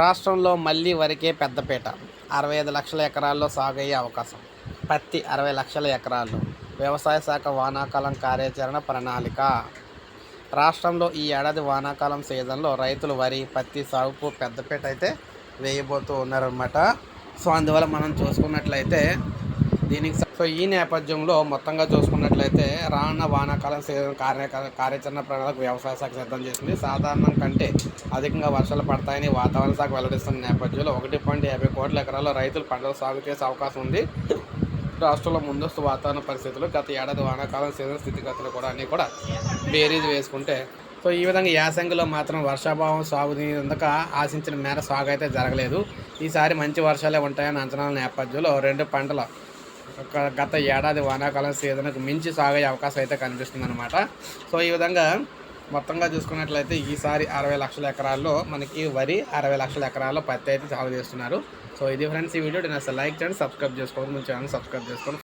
రాష్ట్రంలో మళ్ళీ వరికే పెద్దపీట. అరవై ఐదు లక్షల ఎకరాల్లో సాగు అయ్యే అవకాశం. పత్తి అరవై లక్షల ఎకరాలు వ్యవసాయ శాఖ వానాకాలం కార్యాచరణ ప్రణాళిక. రాష్ట్రంలో ఈ ఏడాది వానాకాలం సీజన్లో రైతులు వరి పత్తి సాగుకు పెద్దపీట అయితే వేయబోతూ ఉన్నారనమాట సో అందువల్ల మనం చూసుకున్నట్లయితే దీనికి సో ఈ నేపథ్యంలో మొత్తంగా చూసుకున్నట్లయితే రానున్న వానాకాలం సీజన్ కార్య కార్యాచరణ ప్రణాళిక వ్యవసాయ శాఖ సిద్ధం చేసింది. సాధారణం కంటే అధికంగా వర్షాలు పడతాయని వాతావరణ శాఖ వెల్లడిస్తున్న నేపథ్యంలో ఒకటి పాయింట్ యాభై కోట్ల ఎకరాల్లో రైతులు పంటలు సాగు చేసే అవకాశం ఉంది. రాష్ట్రంలో ముందస్తు వాతావరణ పరిస్థితులు గత ఏడాది వానాకాలం సీజన్ స్థితిగతులు కూడా అన్నీ కూడా బేరీజ్ వేసుకుంటే సో ఈ విధంగా యాసంగిలో మాత్రం వర్షాభావం సాగు అందుక ఆశించిన మేర సాగు అయితే జరగలేదు. ఈసారి మంచి వర్షాలే ఉంటాయని అంచనాల నేపథ్యంలో రెండు పంటల గత ఏడాది వానాకాలం సీజన్కు మించి సాగే అవకాశం అయితే కనిపిస్తుంది అనమాట సో ఈ విధంగా మొత్తంగా చూసుకున్నట్లయితే ఈసారి అరవై లక్షల ఎకరాల్లో మనకి వరి అరవై లక్షల ఎకరాల్లో పత్తి అయితే సాగు చేస్తున్నారు. సో ఇది ఫ్రెండ్స్ ఈ వీడియో. నేను అసలు లైక్ చేయండి సబ్స్క్రైబ్ చేసుకోండి మన ఛానల్ సబ్స్క్రైబ్ చేసుకోండి.